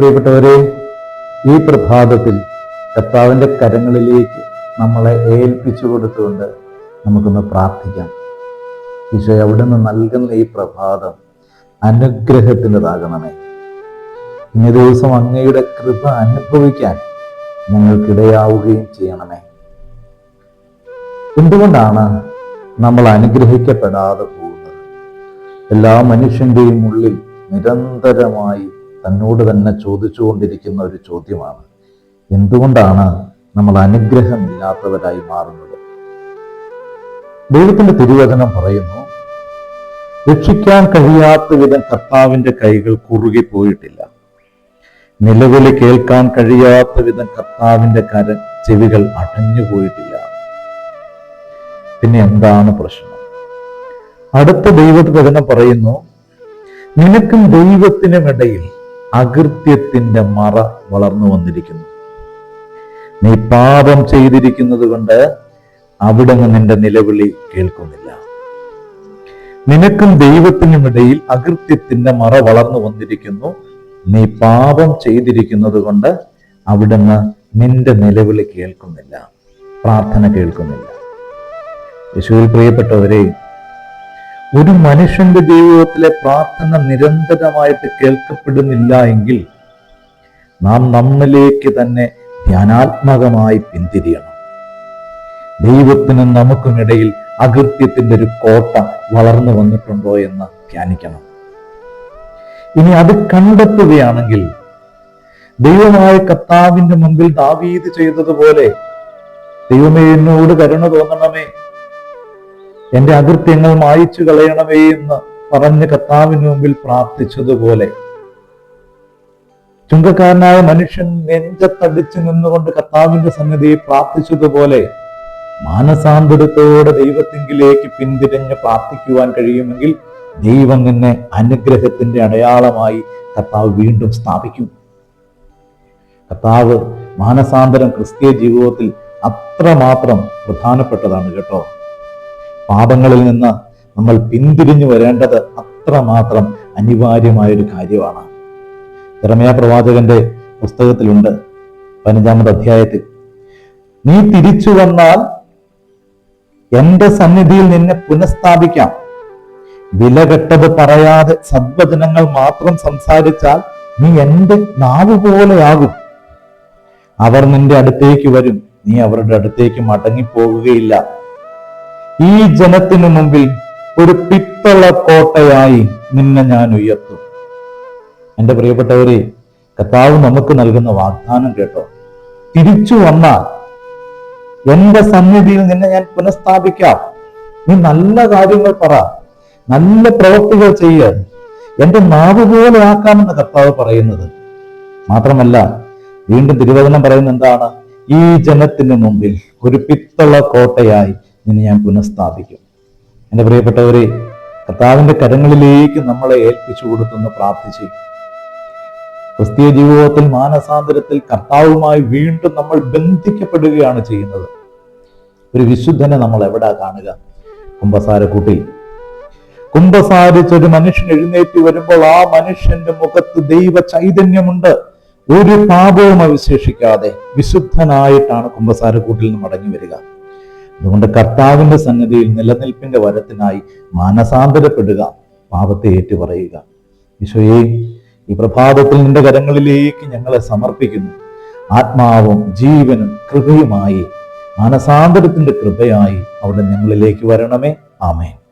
പ്രിയപ്പെട്ടവരെ ഈ പ്രഭാതത്തിൽ കർത്താവിന്റെ കരങ്ങളിലേക്ക് നമ്മളെ ഏൽപ്പിച്ചു കൊടുത്തുകൊണ്ട് നമുക്കൊന്ന് പ്രാർത്ഥിക്കാം. ഈശോ അവിടുന്ന് നൽകുന്ന ഈ പ്രഭാതം അനുഗ്രഹത്തിന്റെതാകണമേ. ഇന്നേ ദിവസം അങ്ങയുടെ കൃപ അനുഭവിക്കാൻ ഞങ്ങൾക്കിടയാവുകയും ചെയ്യണമേ. എന്തുകൊണ്ടാണ് നമ്മൾ അനുഗ്രഹിക്കപ്പെടാതെ പോകുന്നത്? എല്ലാ മനുഷ്യന്റെയും ഉള്ളിൽ നിരന്തരമായി തന്നോട് തന്നെ ചോദിച്ചുകൊണ്ടിരിക്കുന്ന ഒരു ചോദ്യമാണ്. എന്തുകൊണ്ടാണ് നമ്മൾ അനുഗ്രഹമില്ലാത്തവരായി മാറുന്നത്? ദൈവത്തിന്റെ തിരുവചനം പറയുന്നു രക്ഷിക്കാൻ കഴിയാത്ത വിധം കർത്താവിന്റെ കൈകൾ കുറുകി പോയിട്ടില്ല. നിലവിളി കേൾക്കാൻ കഴിയാത്ത വിധം കർത്താവിന്റെ കര ചെവികൾ അടഞ്ഞു പോയിട്ടില്ല. പിന്നെ എന്താണ് പ്രശ്നം? അടുത്ത ദൈവവചനം പറയുന്നു നിനക്കും ദൈവത്തിനും ഇടയിൽ അകൃത്യത്തിന്റെ മറ വളർന്നു വന്നിരിക്കുന്നു. നീ പാപം ചെയ്തിരിക്കുന്നത് കൊണ്ട് അവിടെ നിന്റെ നിലവിളി കേൾക്കുന്നില്ല. നിനക്കും ദൈവത്തിനും ഇടയിൽ അകൃത്യത്തിന്റെ മറ വളർന്നു വന്നിരിക്കുന്നു. നീ പാപം ചെയ്തിരിക്കുന്നത് കൊണ്ട് അവിടുന്ന് നിന്റെ നിലവിളി കേൾക്കുന്നില്ല. പ്രാർത്ഥന കേൾക്കുന്നില്ല. യേശുവിൽ പ്രിയപ്പെട്ടവരെ ഒരു മനുഷ്യന്റെ ജീവിതത്തിലെ പ്രാർത്ഥന നിരന്തരമായിട്ട് കേൾക്കപ്പെടുന്നില്ല എങ്കിൽ നാം നമ്മിലേക്ക് തന്നെ ധ്യാനാത്മകമായി പിന്തിരിയണം. ദൈവത്തിനും നമുക്കുമിടയിൽ അകൃത്യത്തിന്റെ ഒരു കോട്ട വളർന്നു വന്നിട്ടുണ്ടോ എന്ന് ധ്യാനിക്കണം. ഇനി അത് കണ്ടെത്തുകയാണെങ്കിൽ ദൈവമായ കർത്താവിന്റെ മുമ്പിൽ ദാവീത് ചെയ്തതുപോലെ ദൈവമേ എന്നോട് കരുണ തോന്നണമേ. എന്റെ അകൃത്യങ്ങൾ മായിച്ചു കളയണമേ എന്ന് പറഞ്ഞ് കർത്താവിന് മുമ്പിൽ പ്രാർത്ഥിച്ചതുപോലെ. ചുങ്കക്കാരനായ മനുഷ്യൻ നെഞ്ചത്തടിച്ചു നിന്നുകൊണ്ട് കർത്താവിന്റെ സന്നിധിയെ പ്രാർത്ഥിച്ചതുപോലെ മാനസാന്തരത്തോടെ ദൈവത്തിങ്കിലേക്ക് പിന്തിരിഞ്ഞ് പ്രാർത്ഥിക്കുവാൻ കഴിയുമെങ്കിൽ ദൈവം നിന്നെ അനുഗ്രഹത്തിന്റെ അടയാളമായി കർത്താവ് വീണ്ടും സ്ഥാപിക്കും. കർത്താവ് മാനസാന്തരം ക്രിസ്തീയ ജീവിതത്തിൽ അത്രമാത്രം പ്രധാനപ്പെട്ടതാണ് കേട്ടോ. പാപങ്ങളിൽ നിന്ന് നമ്മൾ പിന്തിരിഞ്ഞു വരേണ്ടത് അത്രമാത്രം അനിവാര്യമായൊരു കാര്യമാണ്. ഇറമയ പ്രവാചകന്റെ പുസ്തകത്തിലുണ്ട് പതിനഞ്ചാമത് അധ്യായത്തിൽ. നീ തിരിച്ചു വന്നാൽ എന്റെ സന്നിധിയിൽ നിന്നെ പുനഃസ്ഥാപിക്കാം. വില കെട്ടത് പറയാതെ സദ്വചനങ്ങൾ മാത്രം സംസാരിച്ചാൽ നീ എന്റെ നാവ് പോലെയാകും. അവർ നിന്റെ അടുത്തേക്ക് വരും. നീ അവരുടെ അടുത്തേക്ക് മടങ്ങിപ്പോകുകയില്ല. ഈ ജനത്തിനു മുമ്പിൽ ഒരു പിത്തള കോട്ടയായി നിന്നെ ഞാൻ ഉയർത്തും. എന്റെ പ്രിയപ്പെട്ടവരെ കർത്താവ് നമുക്ക് നൽകുന്ന വാഗ്ദാനം കേട്ടോ. തിരിച്ചു വന്നാൽ എന്റെ സന്നിധിയിൽ നിന്നെ ഞാൻ പുനഃസ്ഥാപിക്കാം. നീ നല്ല കാര്യങ്ങൾ പറ നല്ല പ്രവൃത്തികൾ ചെയ്യ. എന്റെ നാവ് പോലെ ആക്കാമെന്ന് കർത്താവ് പറയുന്നത്. മാത്രമല്ല വീണ്ടും തിരുവചനം പറയുന്നത് എന്താണ്? ഈ ജനത്തിന് മുമ്പിൽ ഒരു പിത്തള കോട്ടയായി നിന്നെ ഞാൻ പുനഃസ്ഥാപിക്കും. എന്റെ പ്രിയപ്പെട്ടവരെ കർത്താവിന്റെ കരങ്ങളിലേക്ക് നമ്മളെ ഏൽപ്പിച്ചു കൊടുത്തുനിന്ന് പ്രാർത്ഥിച്ചു. ക്രിസ്തീയ ജീവിതത്തിൽ മാനസാന്തരത്തിൽ കർത്താവുമായി വീണ്ടും നമ്മൾ ബന്ധിക്കപ്പെടുകയാണ് ചെയ്യുന്നത്. ഒരു വിശുദ്ധനെ നമ്മൾ എവിടെ കാണുക? കുംഭസാരക്കൂട്ടിൽ കുംഭസാരിച്ചൊരു മനുഷ്യൻ എഴുന്നേറ്റ് വരുമ്പോൾ ആ മനുഷ്യന്റെ മുഖത്ത് ദൈവ ചൈതന്യമുണ്ട് ഒരു പാപവും അവശേഷിക്കാതെ വിശുദ്ധനായിട്ടാണ് കുംഭസാരക്കൂട്ടിൽ നിന്ന് മടങ്ങി വരിക. അതുകൊണ്ട് കർത്താവിന്റെ സന്നിധിയിൽ നിലനിൽപ്പിന്റെ വരത്തിനായി മാനസാന്തരപ്പെടുക പാപത്തെ ഏറ്റുപറയുക. ഈശോയെ ഈ പ്രഭാതത്തിൽ നിന്റെ കരങ്ങളിലേക്ക് ഞങ്ങളെ സമർപ്പിക്കുന്നു. ആത്മാവും ജീവനും കൃപയുമായി മാനസാന്തരത്തിന്റെ കൃപയായി അവിടെ ഞങ്ങളിലേക്ക് വരണമേ. ആമേൻ.